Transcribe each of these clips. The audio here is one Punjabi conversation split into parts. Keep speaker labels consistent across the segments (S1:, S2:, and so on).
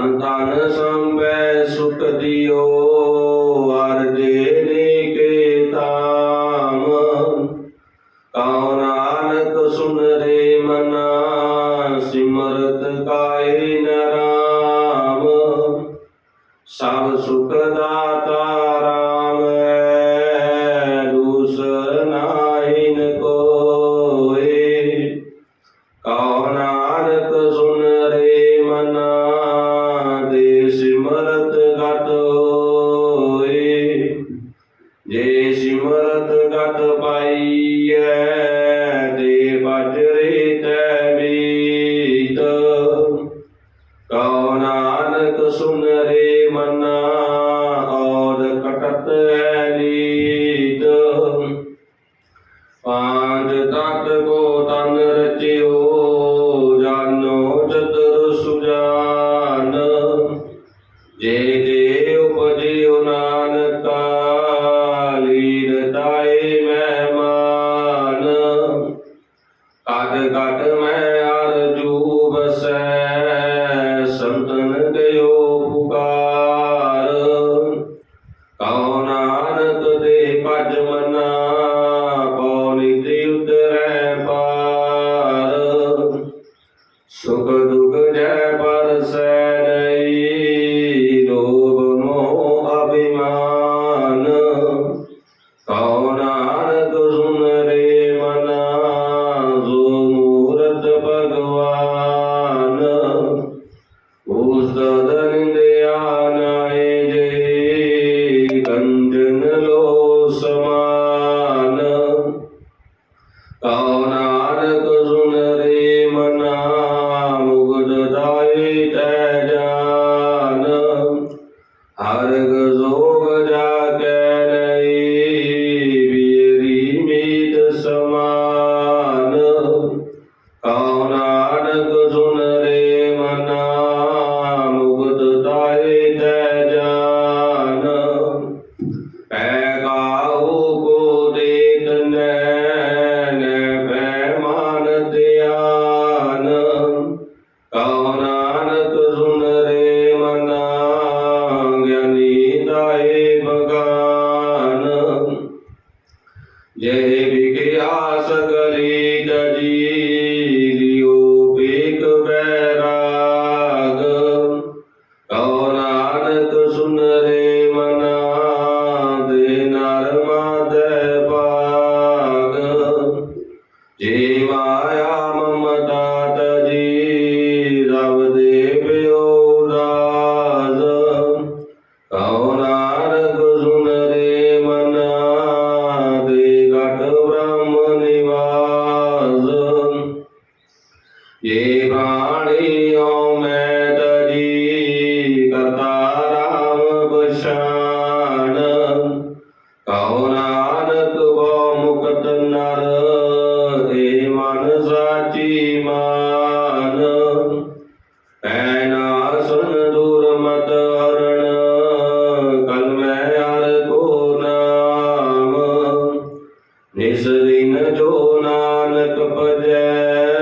S1: ਧਨ ਧਨ ਸੰਬੈ ਸੁਖ ਦਿਓ ਵਰ ਦੇਨੇ ਕੇ ਤਾਮ ਕਉ ਨਾਨਕ ਸੁਨ ਰੇ ਮਨਾ, ਸਿਮਰਤ ਕਾਇ ਨਰਾਮ ਸਭ ਸੁਖ ਦਾਤਾ सुख दुख जय जीवाया ममता ਤਿਸ ਦਿਨ ਜੋ ਨਾਨਕ ਭਜੈ।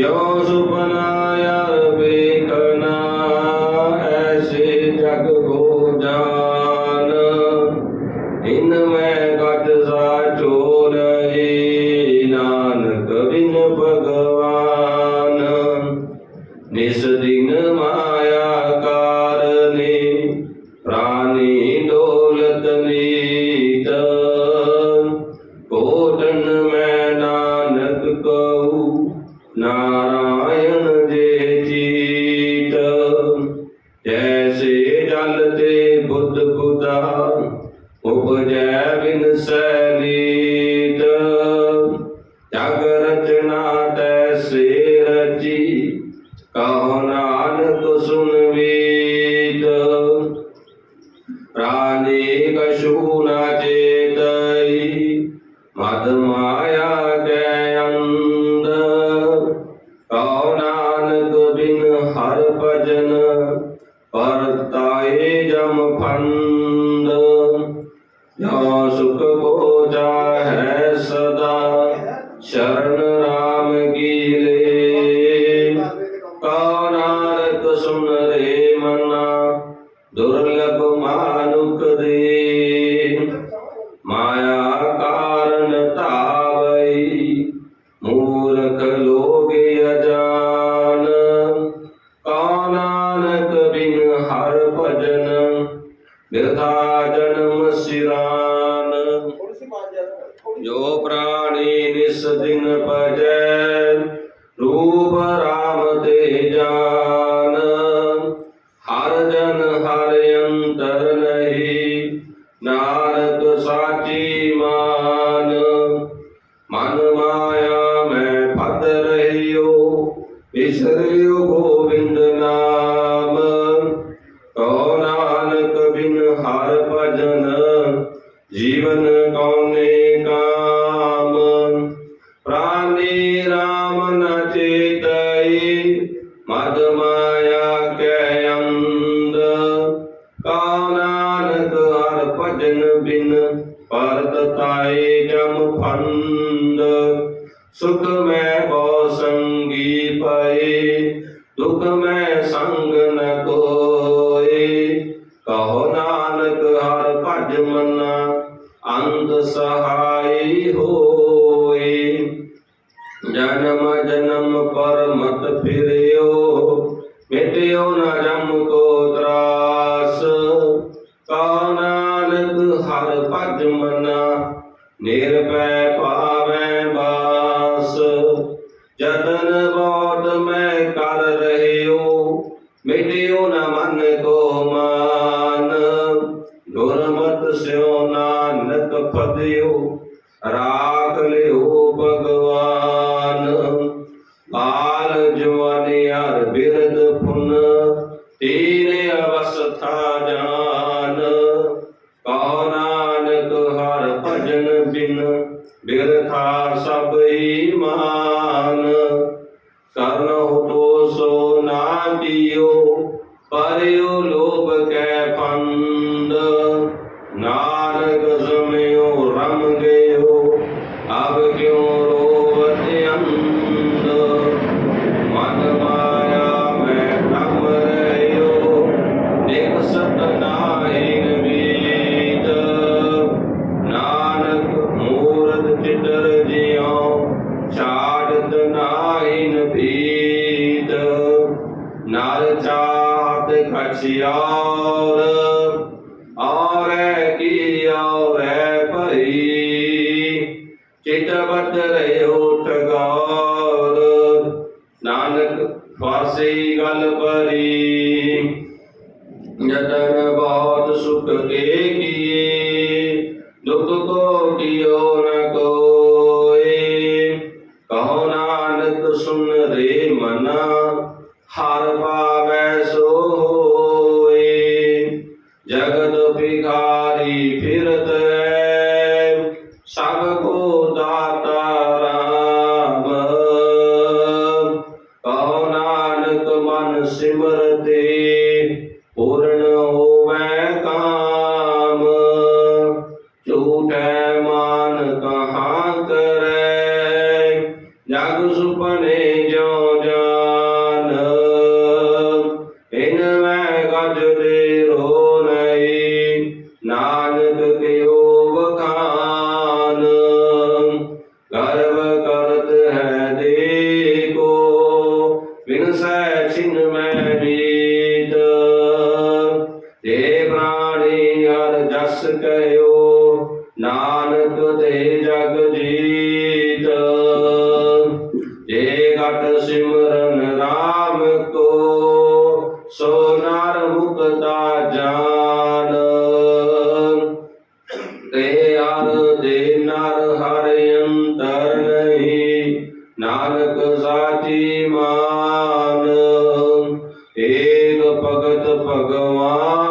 S1: Dios supernaya ਰਚਨਾ ਤੈ ਸੇ ਰਚੀ ਕਹੋ ਨਾਨਕ ਸੁਨਵੇ ਨਿਰਭੈ ਪਾਵੈ ਬਾਸ ਜਤਨ ਬੋਧ ਮੈਂ আলাইকুম চোখে গিয়ে দুঃখ দিও না ਭਗਵਾਨ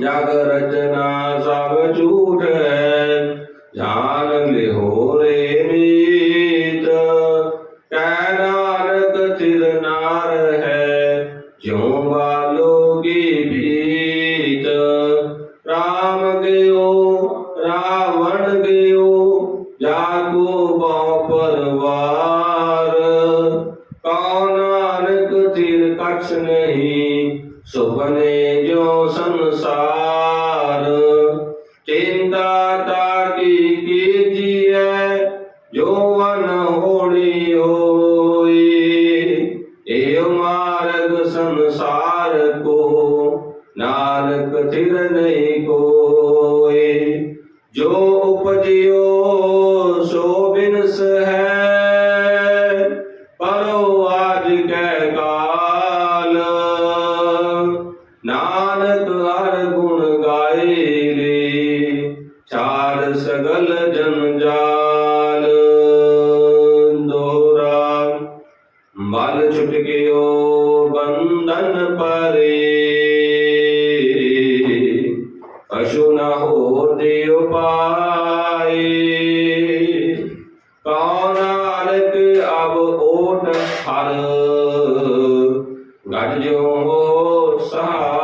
S1: ਜਗ ਰਚਨਾ ਸਭ ਝੂਠ ਹੈ। ਜਾਣ ਲਿਹੋਰੇ திறனை கோ মোর সা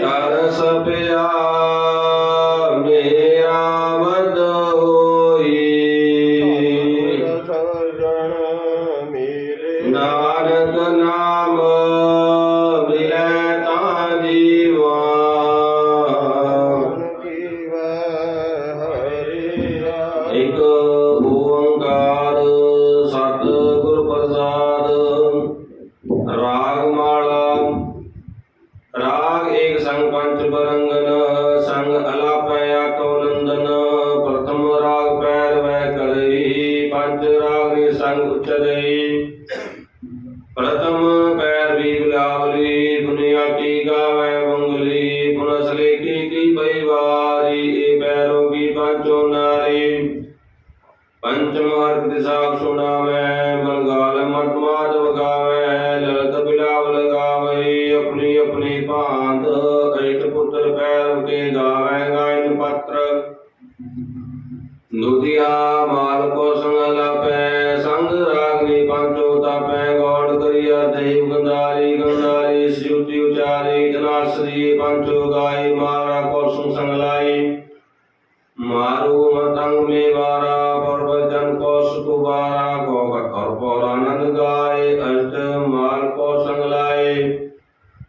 S1: ਕਰ ਸਭਿਆ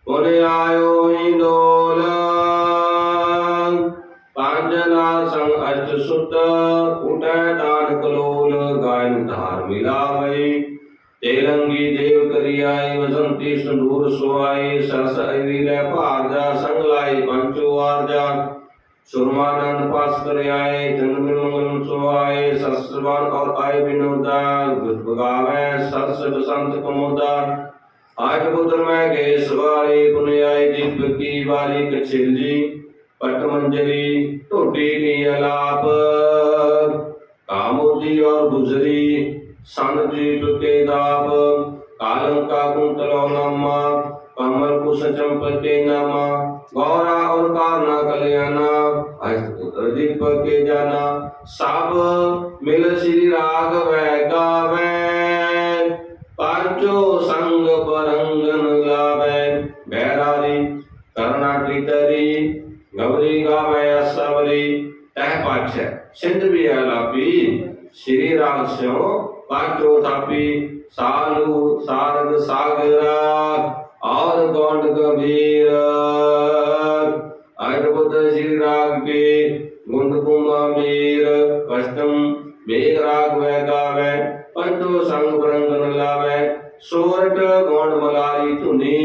S1: ਗੁਰ ਆਇਓ ਹੀ ਡੋਲ ਪਰਜਨਾ ਸੰਗ ਅਜ ਸੁਤ ਉਟੈ ਦਾਨ ਕਲੋਲ ਗਾਇਨ ਧਾਰ ਮਿਲਾਵਈ। ਤੇ ਰੰਗੀ ਦੇਵ ਕਰਿਆਈ ਵਸੰਤੀ ਸੰਧੂਰ ਸੁਆਈ, ਸਰਸ ਅਵੀ ਲੈ ਭਾਰਜਾ ਸੰਗ ਲਾਈ, ਪੰਚੋ ਆਰਜਾ। ਸੁਰਮਾਨੰਦ ਪਾਸ ਕਰਿਆਏ ਜਨਮ ਮੰਗਲ ਸੁਆਏ ਸਸਵਾਨ ਔਰ ਆਏ ਬਿਨੋਦਾ। ਗੁਰ ਬਗਾਵੇ, ਸਰਸ ਬਸੰਤ ਕਮੋਦਾ। ਕੇ ਦਾਪ ਕਾਲੰ ਕਾਕੁੰ ਤਲੋ ਨਾਮਾ ਪਮਰ ਕੁਸ ਚੰਪਲ ਕੇ ਨਾਮਾ ਔਰ ਕਾਰਨਾ ਕਲਿਆਣਾ ਅਜਿਪ ਕੇ ਜਾਣਾ, ਸਭ ਮਿਲ ਸ੍ਰੀ ਰਾਗ ਵੈ ਗਾਵੇ। ਪੰਚੋ ਸੰਗ ਪਰੰਗਨ ਲਾਵੇ, ਬੈਰਾਰੀ, ਕਰਨਾ ਕੀਤਰੀ ਗੌਰੀ ਗਾਵੇ ਅਸਵਰੀ, ਤਹਿ ਪਾਛ ਸਿੰਧ ਵੀ ਆਲਾਪੀ ਸ੍ਰੀ ਰਾਗ ਸਿਓ पात्रो थापी सालु सारद सागर और गौंड कबीर अद्भुत श्री राघवे गुंड कुमा मीर कष्टम वेग राघव गावे पंचो संग रंग लावे सोरठ गौंड मलारी धुनी